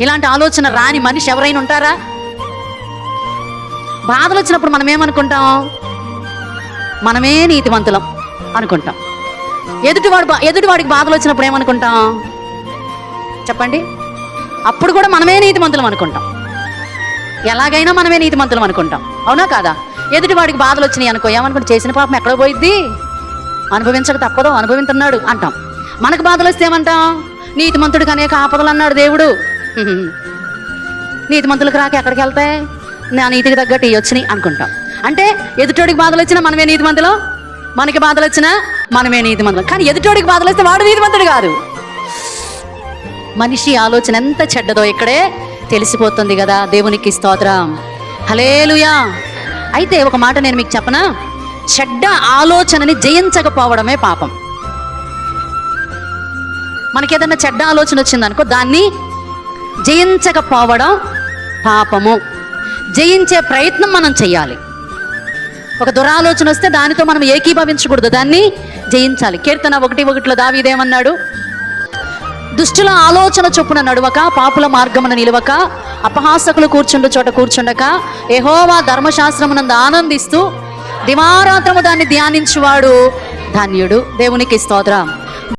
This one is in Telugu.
ఇలాంటి ఆలోచన రాని మనిషి ఎవరైనా ఉంటారా? బాధలు వచ్చినప్పుడు మనం ఏమనుకుంటాం? మనమే నీతివంతులం అనుకుంటాం. ఎదుటివాడు ఎదుటివాడికి బాధలు వచ్చినప్పుడు ఏమనుకుంటాం? చెప్పండి. అప్పుడు కూడా మనమే నీతిమంతులం అనుకుంటాం. ఎలాగైనా మనమే నీతిమంతులం అనుకుంటాం. అవునా కాదా? ఎదుటివాడికి బాధలు వచ్చినాయి అనుకో ఏమనుకుంటే? చేసిన పాపం ఎక్కడ పోయిద్ది? అనుభవించక తప్పదు అనుభవిస్తున్నాడు అంటాం. మనకు బాధలు వస్తే ఏమంటాం? నీతిమంతుడికి అనేక ఆపదలు అన్నాడు దేవుడు. నీతి మంతులకు రాక ఎక్కడికి వెళ్తాయి? నా నీతికి తగ్గట్టు ఇవి వచ్చినాయి అనుకుంటాం. అంటే ఎదుటోడికి బాధలు వచ్చినా మనమే నీతి నీతిమంతులం మనకి బాధలు వచ్చినా మనమే నీతి మందులు కానీ ఎదుటోడికి బాధలు వస్తే వాడు నీతి మంతుడు కాదు. మనిషి ఆలోచన ఎంత చెడ్డదో ఇక్కడే తెలిసిపోతుంది కదా. దేవునికి స్తోత్రం. హలేలుయా అయితే ఒక మాట నేను మీకు చెప్పనా? చెడ్డ ఆలోచనని జయించకపోవడమే పాపం. మనకి ఏదైనా చెడ్డ ఆలోచన వచ్చిందనుకో దాన్ని జయించకపోవడం పాపము. జయించే ప్రయత్నం మనం చేయాలి ఒక దురాలోచన వస్తే దానితో మనం ఏకీభవించకూడదు. దాన్ని జయించాలి. కీర్తన ఒకటి ఒకటిలో దావీదేమన్నాడు దుష్టుల ఆలోచన చొప్పున నడువక పాపుల మార్గమున నిలవక అపహాసకులు కూర్చుండు చోట కూర్చుండక ఎహోవా ధర్మశాస్త్రమునందు ఆనందిస్తూ దివారాత్రము దాన్ని ధ్యానించువాడు ధన్యుడు. దేవునికి స్తోత్రం.